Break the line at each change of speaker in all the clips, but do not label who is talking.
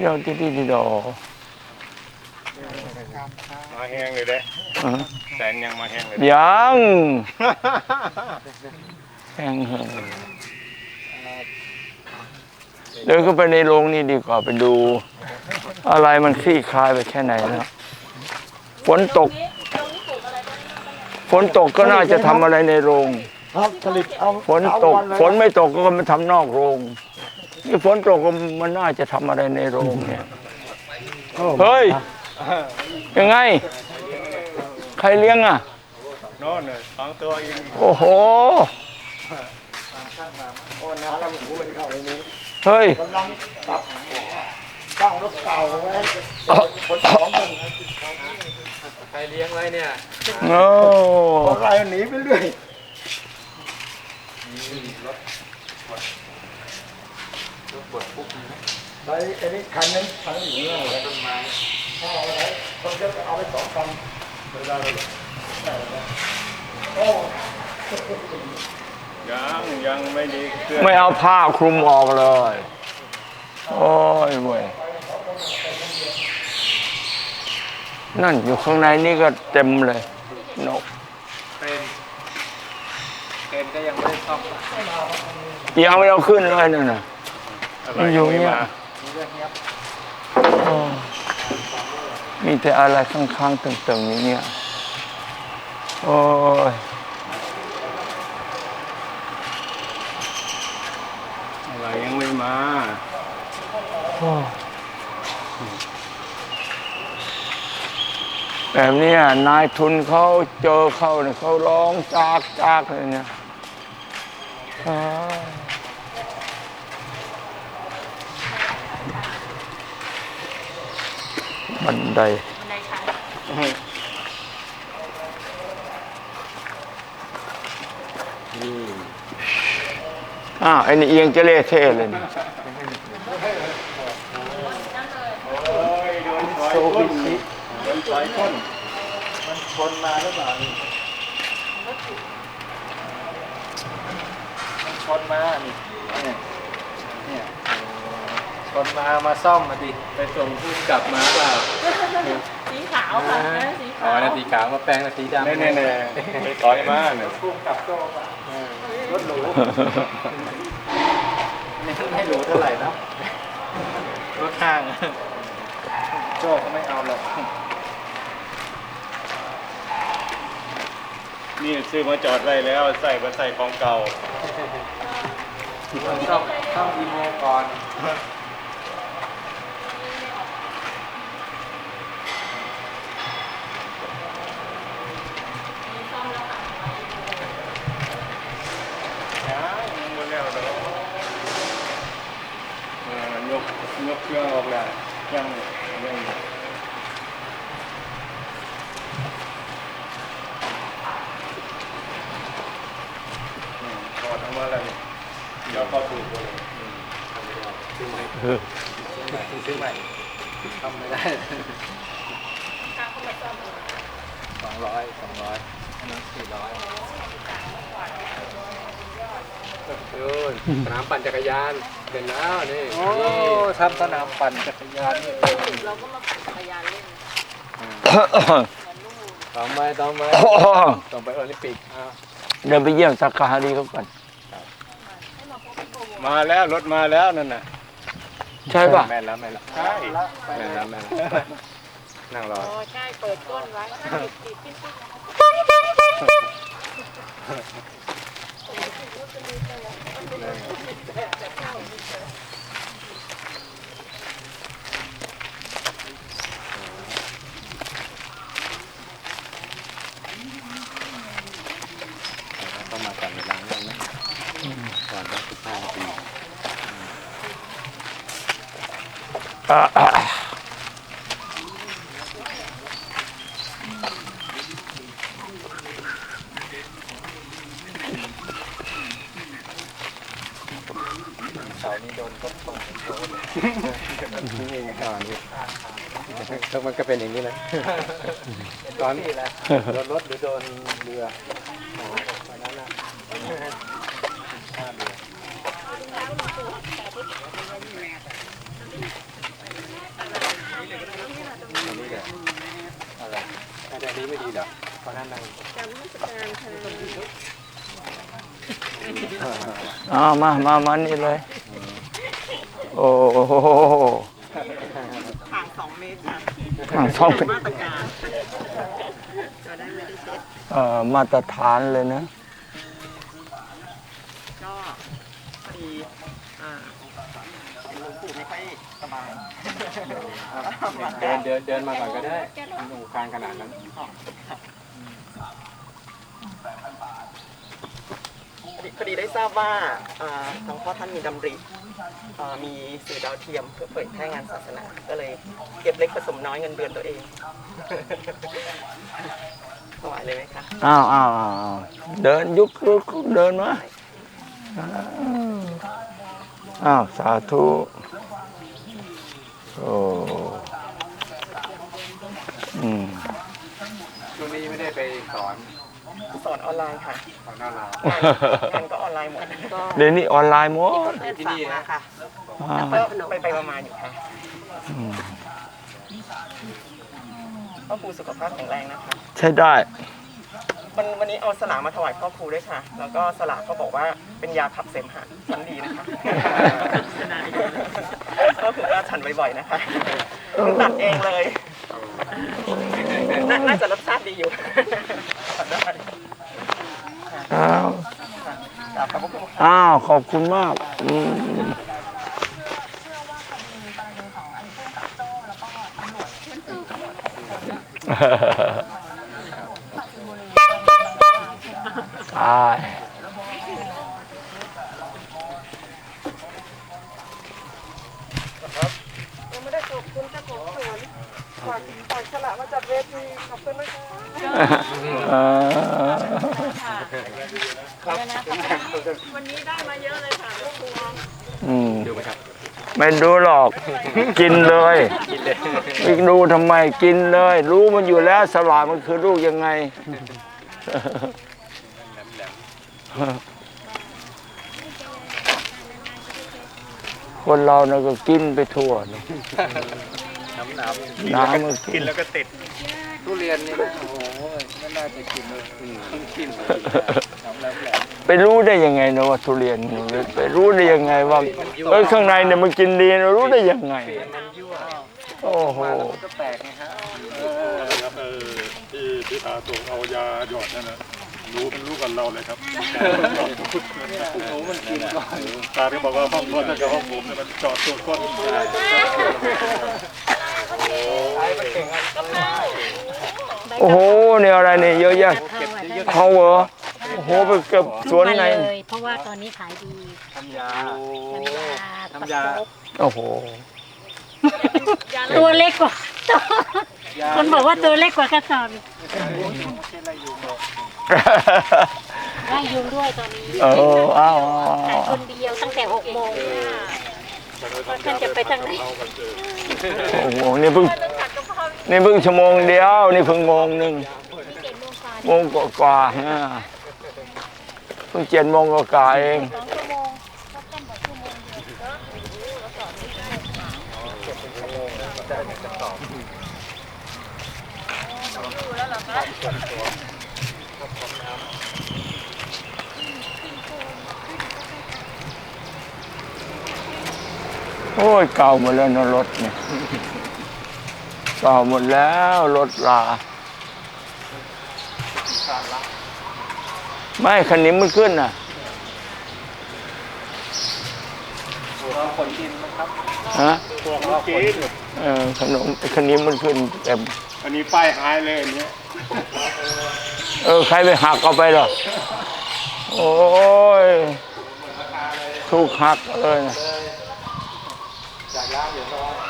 เดี๋ยวที่ที่ดอ
มาแห้งเลยเด้
อือ
แสนยังมาแห้งเลย
ยังแห้งเหอะเดินเข้าไปในโรงนี่ดีกว่าไปดู อะไรมันคลี่คลายไปแค่ไหนแล้วฝนตก ฝนตกก็น่าจะทำอะไรในโรง
ครับผลิตเอา
ฝนตกฝนไม่ตกก็มาทำนอกโรง นี่ฝนตกก็มันน่าจะทำอะไรในโรงเนี่ยเฮ้ย ยังไง ใครเลี้ยงอะ
โน่นน่ะสองตัวอีก
โอ้โห
โอ้น้าเราหูมันเข้าในนี้
เฮ้ย
กำลังปรับตั้งรถเก่าไว้คนสองคน
ใครเลี้ยงไว้เนี่ย
โอ้
คนไรหนีไปเรื่อย ไปไอ้นี่คันนึงคันนึงอยู่เนี่ย
ต้นไม้
พ่อเอาไว้คนเดียวเอาไปสองคันเวลาเราโอ้
ยังยังไม่ดีเคลื่อน
ไม่เอาผ้าคลุมออกเลย โอ้ยเว้ยนั่นอยู่ข้างในนี่ก็เต็มเลยนก
เป็นเป็นก็ยังไม่ได้ซ่อม
ยังไม่เอาขึ้นเลยนั่นน่ะ
อะไร
มันอยู่
ไม่
เนี่ย
มา
โอ้มีแต่อะไรข้างๆตึงๆอย่างเงี้ยโอ้ย
อะไรยังไม่มา
โอ้แบบเนี้ยนายทุนเขาเจอเขาเนี่ยเขาร้องจากจากเลยเนี่ย อ้าวบันได
ในชั้น
อ้าวไอ้นี่เอียงจะเละเทะเลยนี่
โซบิชิโดนสายก้นมันชนมาหรือเปล่านี่มันชนมานี่เนี่ยเนี่ย
คนมามาซ่อมมาดิไปส่งผู้กลับมาเปล่า
สีขาวค่ะนะสี
อ๋อ
ขาว
นาสีขาวมาแปลงนาสีดำ
แน่แน่แน่ไปต่อยมาเนี่ย
พุ่งกลับโซ่ป่ะ
รถหรูนี่ไม่หรูเท่าไหร่นะรถข้าง โจ้ก็ไม่เอาหรอก
นี่ซื้อมาจอดไว้แล้วใส่มาใส่ของเก่า
ซ่อมซ่อมอีโมก่อน
ยังหมดแล้วเนาะเออ ยกเครื่องออกแล้วยังยังอืมถอดออกมาแล้วเดี๋ยวเข้าถูกเลย
ซื้อใหม่ซื้อใหม่ทำไม่ได้สองร้อยสองร้อยอันนั้นสี่ร้อยดูสนามปั่นจักรยาน เป็นแล้วนี่โอ้ทำสนามปั่นจักรยานนี่
เราก็มาปั่นจักรยานเล่น
ต่อไปต่อไปต่อไปโอลิมปิกอ้าว
เดินไปเยี่ยมสักการีเขาก่อน
มาแล้วรถมาแล้วนั่นน่ะ
ใช่ป่ะ
แม่นแล้วแม่นแล้ว
ใช่
แม่นแล้วแม่นแล้วนั่งรอ
อ๋อใช่เปิดก้นไว้ติดติดติดติด
ก็มาก่อนเวลานั้นนะก่อนได้สิบห้าน นี่งมันก็เป็นอย่างนี้นะตอนโดนรถหรือโดนเรืออะไรแต่นี้ไม่ดีหรอ
เพราะนั่นนั่ง
อ๋อมามามานี่เลย โอ้โห
ห่างสองเมตรค่ะ
อะสองเป็น
มาตรการจะได้ไม่ได้เช็ด
เอ่อมาตรฐานเลยนะ
ก็พอดีอ่าหลวงปู่ไม่ค่อยสบาย
เดินเดินเดินมาก่อนก็ได้หนูคานขนาดนั้น
พอดีพอดีได้ทราบว่าอ่าหลวงพ่อท่านมีดำริอ่ามีสื่อดาวเทียมเพื่อเผยแพร่งานศาสนา ก็เลยเก็บเล็กผสมน้อยเงินเดือนตัวเอง ถวายเลยไหมคะ
อ้าวอ้าวอ้าวอ้าวเดินยุกยุกเดินมาอ้าวสาธุโอ้อืม
ช่วงนี้ไม่ได้ไปสอน
สอนออนไลน์ค่ะ
สอนหน้าร้าน
งานก็ออนไลน์หมดก็
เดี๋ยวนี้ออนไลน์หมด
เพื่อนฝากมาค่ะ
อ่า
ก็ไปไปประมาณอยู่ค่ะ
อืม
พ่อครูสุขภาพแข็งแรงนะคะ
ใช่ได้
วันวันนี้เอาสลากมาถวายพ่อครูด้วยค่ะ แล้วก็สลากก็บอกว่าเป็นยาขับเสมหะชั้นดีนะคะพ่อครูก็ฉันบ่อยๆนะคะตัดเองเลย นาน่าจะรสชาติดีอยู่ได้
อ้าว
กราบขอบพระคุณค่ะ
อ้าวขอบคุณมากอืมตาย
ยังไม่ได้ขอบคุณเจ้าของสวนฝากฝากสลากมาจัดเวที ขอบคุณนะคะ
เออ
วันนี้ได้มาเยอะเลยค่ะลูกบัว
อืม
ดูไหมครับ
ไม่ดูหรอก กินเลยไม่ดูทำไมกินเลย รู้มันอยู่แล้วสลากมันคือลูกยังไง คนเรานะก็กินไปทั่วนะ
น้ำหนาว
น้ำก็กิน
แล้วก็ติด
ทุเรียนนี่นะโอ้โหไม่น่าจะกินเลยต้องกินน้ำแหลมแหลม
ไปรู้ได้ยังไงนะว่าทุเรียนนี่ไปรู้ได้ยังไงว่าเออข้างในเนี่ยมันกินดีนะรู้ได้ยังไง
มันยั่ว
โอ้โห
มาแล้วมันก็แปลกไงฮะเออ
ครับเออที่ที่ตาส่งเอายาหยอดนั่นนะรู้เป็นรู้กันเราเลยครับ
โอ้โหมันกินก่อน
ตาที่บอกว่าห้องนวดนั่นกับห้องผมเนี่ยมันจอดตัวก้น
โอ้โหเนี่ยอะไรเนี่ยเยอะแยะเขาเหรอโอ้โหไปเก็บสวนไหน
เลย เพราะว่าตอนนี้ขายดี
ทำยา
น้ำยา
น้ำยา
โอ้โห
ตัวเล็กกว่า คนบอกว่าตัวเล็กกว่ากระสอบอีกได้ยุงด้วยตอนนี้
เอออ้าว
ขายคนเดียวตั้งแต่หกโมงว่าท่านจะไปทางไหน
โอ้โหนี่เพิ่ง นี่เพิ่งชั่วโมงเดียว นี่เพิ่งโมงหนึ่งโมงกว่าๆนะเพิ่งเจ็ดโมงกว่าๆเอง
สองชั่วโมง
โอ้ยเก่าหมดแล้วนะรถเนี่ย เก่าหมดแล้วรถลา ไม่คันนี้มันขึ้นน่ะ
คนกินนะครับ
ฮะ
พวกเขากิน
เออขนมคันนี้มันขึ้นแต่
อันนี้ป้ายหายเลยอันเนี้ย
เออ ใครไปหักเอาไปหรอ โอ้ยถูกหักเลยนะ
จากร้านเดี๋ยวรอ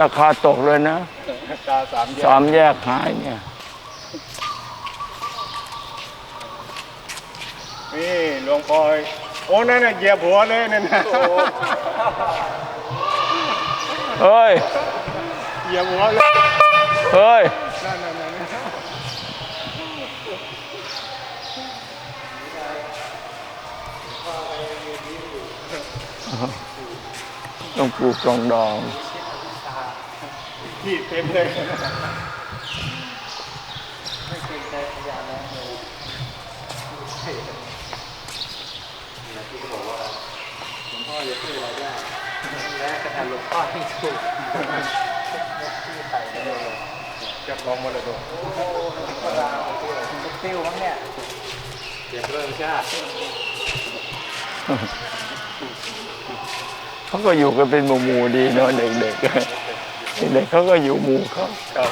ราคาตกเลยนะ
ตาสามแยก
สามแยกหายเนี่ย
นี่หลวงพ่อยโอ้นั่นน่ะเหยียบหัวเลยนั่นน่ะ
เฮ้ย
เหยียบหัวเลย
เฮ้ย
นั่นนั่นนั่น
ต้องปลูกปลองดอง
ขีดเต็มเลย
ไม่เกรงใจพญานาคเลยเนี่ยที่เขาบอกว่าหลวงพ่ออย่าพูดอะไรได้และกระทำหลวงพ่อให้ถูกที่ไต่ไม่เลย
เจะของมรดก
ก็ลาไปที่ไหนติ้วมั้งเนี่ยเสียงเริ่มชาติ
เขาก็อยู่กันเป็นหมู่หมู่ๆดีเนาะเด็กๆ เด็กเขาก็อยู่หมู่เขาครับ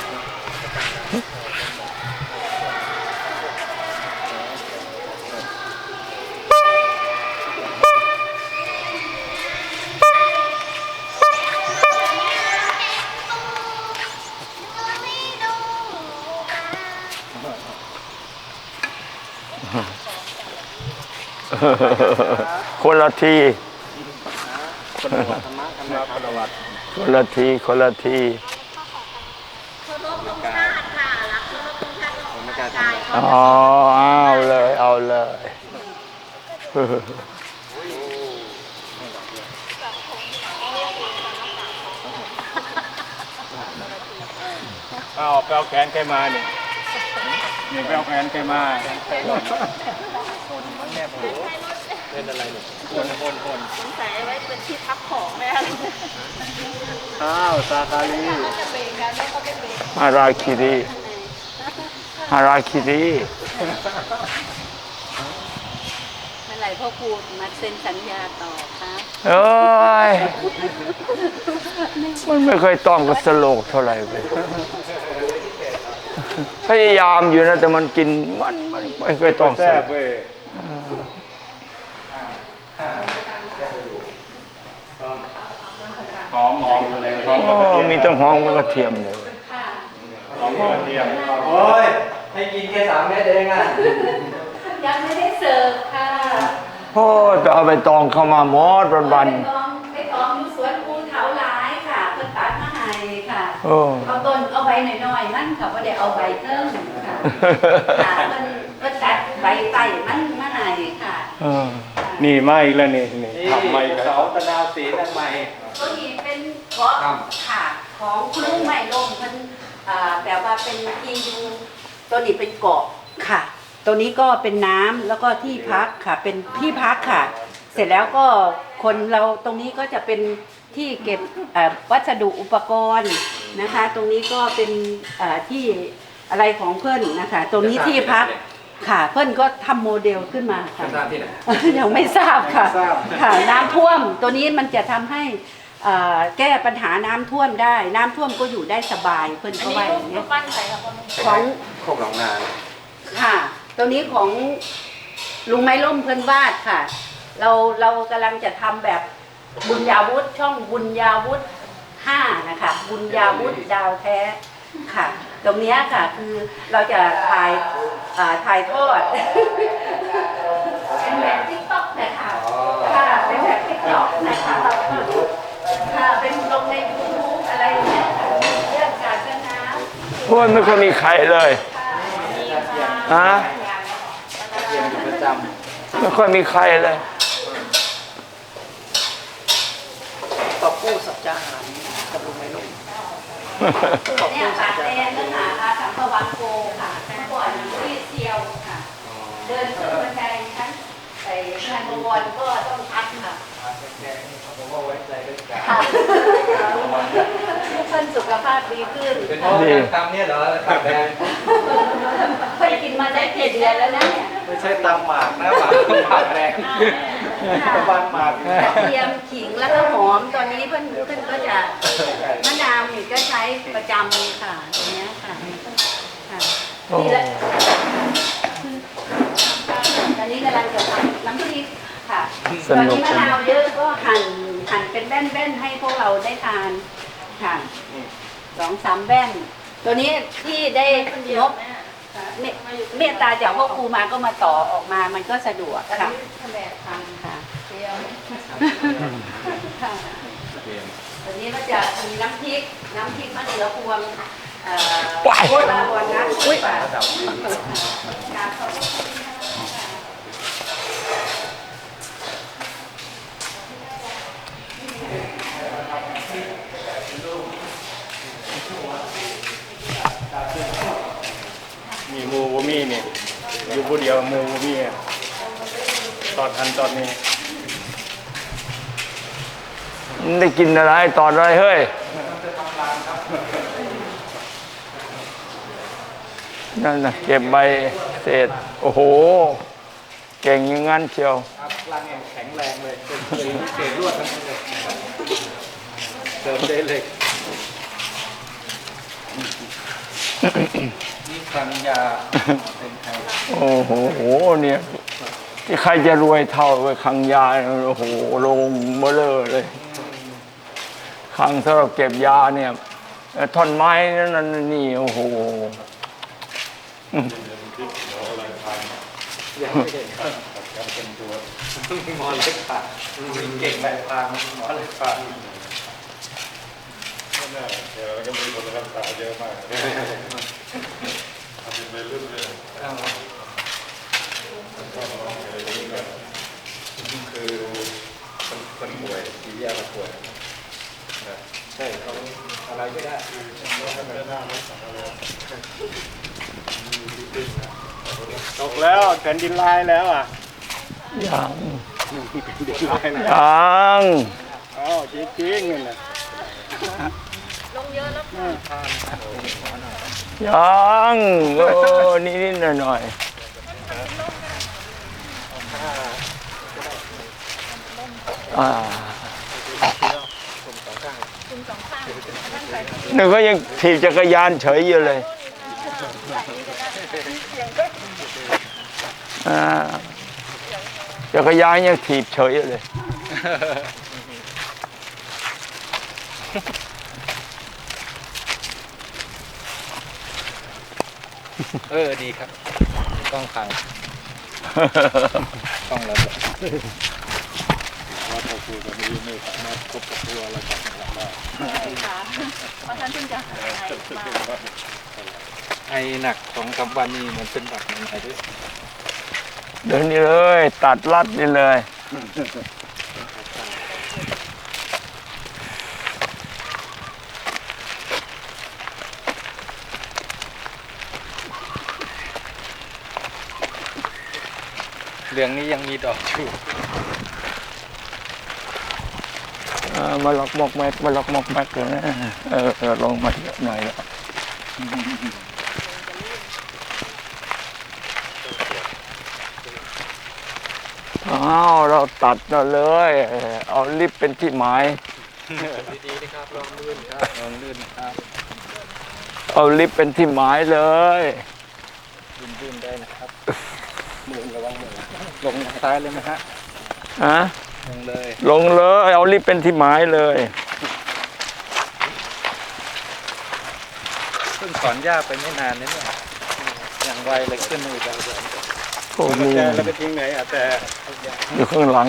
คนละที
คนละวัดธรรมะธรรมะคนละวัด
คนละทีคนละที
ผมไม่กล้าทำ
อ๋อเอาเลยเอาเลย
อ้าวไปเอาแขนแกมาเนี่ยนี่ไปเอาแขนแกมา
เป็นอะไรเนี่ย
คนคนคน
สงสัยไว้เป็นที่พักของแม่
อ้าวซาคาลี
จะเบรกกันแล้วก็ไม่เบรก
ฮาราคิริฮาราคิริ
เมื่อไหร่พ่อครูมาเซ็นสัญญาต่อคะ
เอ้ยมันไม่เคยต้องกับสโลกเท่าไหร่เลยพยายามอยู่นะแต่มันกินมันมันไม่เคยต้องส
แซ่
โล
บ
ก
เว้ยหอมหอ มอะไรหอม
โอ้มีตั้งหอมกับกระเทียมเลย
หอมกระเทียม
โอ้ยให้กินแค่สามเม็ดเองอะ
ยังไม่ได้เสิร์ฟค่ะ
โอ้ยไปเอาไปตองเข้ามาหมดวันวัน
ไปตองไปตองอยู่สวนภูเขาหลายค่ะเพิ่นตัดมาให้ค่ะ
โอ้
เอาต้นเอาใบหน่อยๆมันค่ะบ่ได้เอาใบเพิ่มค่ะค่ะเพิ่นเพิ่นตัดใบไต่มันมาให้ค่ะ
เออ
นี่มาอีกแล้วนี่นี่
นี่
ทำมาอีกแล้ว
เสาตะนาวสีนั่นใหม่
ตัวนี้ เป็นเกาะค่ะของคุณลุงใหม่ลมเพิ่นอ่าแบบว่าเป็นที่อยู่ตัวนี้เป็นเกาะค่ะ ตัวนี้ก็เป็นน้ำแล้วก็ที่พักค่ะ เป็นที่พักค่ะ เสร็จแล้วก็คนเราตรงนี้ก็จะเป็นที่เก็บเอ่อวัสดุอุปกรณ์นะคะ ตรงนี้ก็เป็นเอ่อที่อะไรของเพื่อนนะคะ ตรงนี้ที่พักค่ะ เพื่อนก็ทำโมเดลขึ้นมาค่ะ
ทราบที่ไหน
ยังไม่ทราบค่ะ
ไม่ทราบ
ค่ะ น้ำท่วมตัวนี้มันจะทำให้ เอ่อแก้ปัญหาน้ำท่วมได้ น้ำท่วมก็อยู่ได้สบายเพื่อน
อัน
ก็
นี้
ว่าอ
รูป
ย่าง
รู
เงี้
ป
ย
ปั้นใส่ค่ะคน
ของ
โคกหนองนา
ค่ะ ตัวนี้ของลุงไม้ล่มเพื่อนวาดค่ะ เราเรากำลังจะทำแบบบุญญาวุฒิช่องบุญญาวุฒิห้านะคะ บุญญาวุฒิดาวแท้ค่ะ ตรงเนี้ยค่ะคือเราจะถ่ายอ่าถ่ายทอด เป็นแบบทิกต็อกนะคะค่ะเป็นแบบทิกต็อกนะคะเราก็ค่ะเป็นลงในยูทูบอะไรอย่างเงี้ยค่ะเรื่องการศาสนา
โอ้ยไม่ค่อยมีใครเลยฮะ
เรียนอยู่ประจ
ไม่ค่อยมีใครเลย
ตอบกู้สัจจาหารกับลุงไม่ลง
เนี่ยค่ะแดนเรื่องหาค่ะสัมภวังโกค่ะเมื่อก่อนที่เซียวค่ะ เดินขึ้นบันไดชั้นไปงานบวรก็ต้องพักค่ะำ
ผมว่า ไว้ใจด้วยกัน
ค่ะเพิ่นสุขภาพดีขึ้น
เป็นพ่อการตำเนี่ยเหรอตำแดง
เพิ่นกินมาได้เจ็ดเดือนแล้วนะเนี่ย
ไม่ใช่ตำหมากนะหมากหมากแดงตำบานหมาก
กระเทียมขิงแล้วก็หอมตอนนี้เพิ่นเพิ่นก็จะมะนาวนี่ก็ใช้ประจำเลยค่ะตรงเนี้ยค่ะค่ะ
โอ้
นี่แหละตอนนี้กำลังจะทำน้ำพริกค่ะ
ส
ตอน
นุก
นี้มะนาวเยอะก็หั่นหั่น เป็นแว่นๆให้พวกเราได้ทานค่ะสองสามแว่น ตัวนี้ที่ได้งบเมเมตตาจากพ่อครูมาก็มาต่อออกมามันก็สะดวกค่ะ
แผนกท
ค่ะำ
เดียว
ค่ะตอนนี้ก็จะมีน้ำพริก น้ำพริกมะเขือพวงเอ่อ
ว้าย
ปลาบวนนะอุ้ยปลา
มีหมูบมีนี่อยู่ผู้เดียวมูบมีตอนทันตอนนี้
ได้กินอะไรตอนอะไรเฮ้ยนั่นนะเก็บใบเศษ โอ้โห เก่งอย่างงั้นเชียว
ครับร่างแข็งแรงเลยเป็นเศษลวดทั้งนั้นเลย เดินได้เลย นี่คลังยาเป็นไทย
โอ้โหเนี่ยที่ใครจะรวยเท่าไว้คังยาเนี่ยโอ้โหลงเบลอเลยคังสำหรับเก็บยาเนี่ยเอ่อท่อนไม้นั่นนี่โอ้โห
ยังไม่เห็นครับยังเป็นตัวหมอเล็กผ่าเก่งแบบพางหมอเล็กผ่า
เดี๋ยวเราก็มีคนรักษาเยอะมากทำเป็นไปเรื่อย
คือคนคนป่วยสีแยกมาป่วยใช่เขาอะไรก็ได้
ตกแล้วแผ่นดินลายแล้วอะ
ยัง
ยั
ง
อ้าวจริงๆนี่นะ
ลงเยอะแล้วค่ะ
ยังโอ้นิดๆหน่อยๆอ่า
คุณสองข้างนั่ง
กว่ายังถีบจักรยานเฉยอยู่เลยจักรยานยังถีบเฉยอยู่เลย
เออดีครับกล้องพังกล้องระเบิด
ว่าพอครูตอนนี้ไม่สามารถคบกับตัวอะไรกับมันได้
ค่ะเพราะท่านเพิ่งจะหายมา
ไอหนักสองสามวันนี้มันเป็นหวัดมันไอด้วย
เดินนี่เลย ตัดลัดนี่เลย
เรื่องนี้ยังมีดอกอยู่
เออมาล็อกหมอกแม็กมาล็อกหมอกแม็กเลยนะเออเออลงมาเยอะหน่อยแล้วอ้าวเราตัดมาเลย เอาลิฟต์เป็นที่หมาย
ดีๆนะครับลองลื่นครับลองลื่นครับ
เอาลิฟต์เป็นที่หมายเลย
ลื่นๆได้นะครับ มือระวังมือลงซ้ายเลยไหมฮะ
ฮะ
ลงเลย
ลงเลย เอาลิฟต์เป็นที่หมายเลย
เพิ่งสอนย่าไปไม่นานนี่เนี่ยอย่างไวเลยขึ้นมาอีกแล้ว
โอ้มี
แต่แล้วไปทิ้งไหนอะแต่
อยู่ข้างหลัง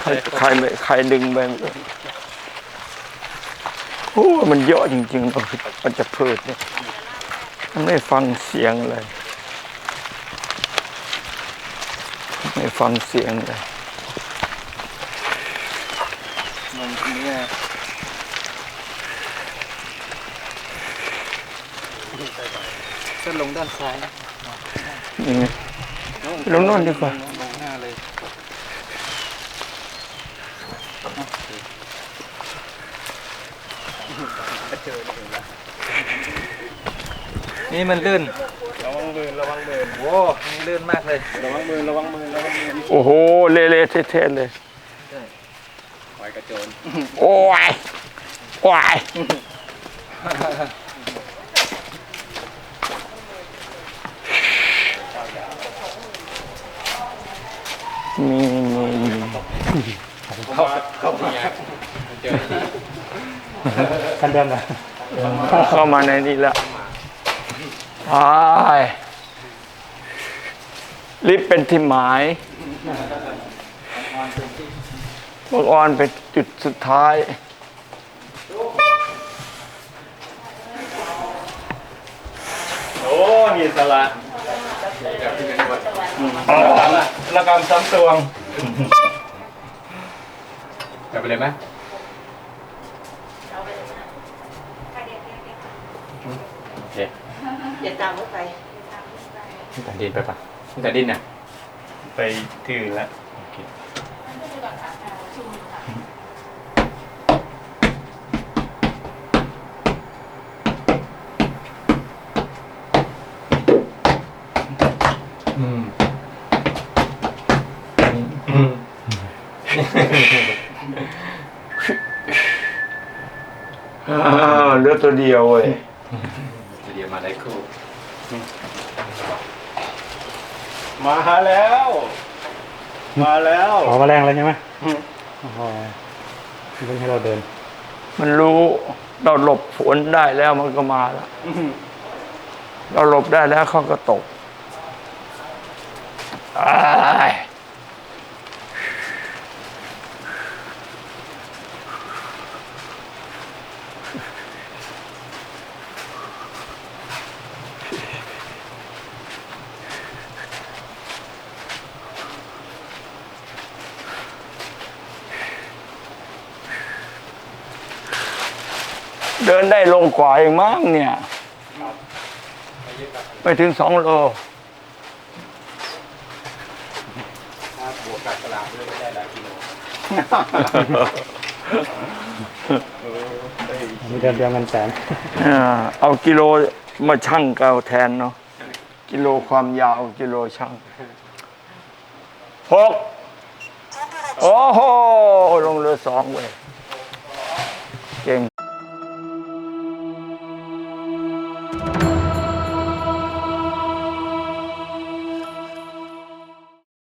ใครใครไม่ใครดึงไปไม่รู้โอ้มันเยอะจริงๆเรามันจะพืชเนี่ยมันไม่ฟังเสียงเลย ไม่ฟังเสียงเลย
มันตรงนี้ไงก็ลงด้านซ้าย
นี่ไงลงโน่นดีกว่า
ลงหน้าเลยนี่มันลื่น
ระวังมือระวังมือ
โว้นี่ ลื่นมากเลย
ระวังมือระวังมือระวังมือ
โอ้โห เละๆเทะๆเลย
หอยกระโจน
โอ้ยโอ้ยมีมีมี
เข้าเข้ามาเจอ
คันเดิมนะเข้ามาในนี้แล้วไป ลิฟต์เป็นที่หมายบักออนเป็นจุดสุดท้าย
โอ้นี่สละระกำซ้ำตวง
กลับไปเลยไหมโอเค
อย่าจามรถไฟ
แต่ดินไปปะ แต่ดินเนี่ย
ไปที่อื่นแล้ว
โอเคอืมอืม
อ่าเหลือตัวเดียวเว้ย
เดี๋ยวมาได้คู่
มาแล้ว มาแล้ว
ขอมาแรงแล้วใช่ไหมโอ้โหเรื่องให้เราเดิน
มันรู้เราหลบฝนได้แล้วมันก็มาแล้วเราหลบได้แล้วเขาก็ตกอ้าย เดินได้ลงกว่าเองมั้งเนี่ยไม่ถึงสองโล
บวกกับตลาดด้วยก็ได้หลายกิโล
มีเดินเดียวเงินแสน
อ่าเอากิโลมาชั่งก็เอาแทนเนาะกิโลความยาวกิโลชั่งหกโอ้โหลงเรือสองเว้ย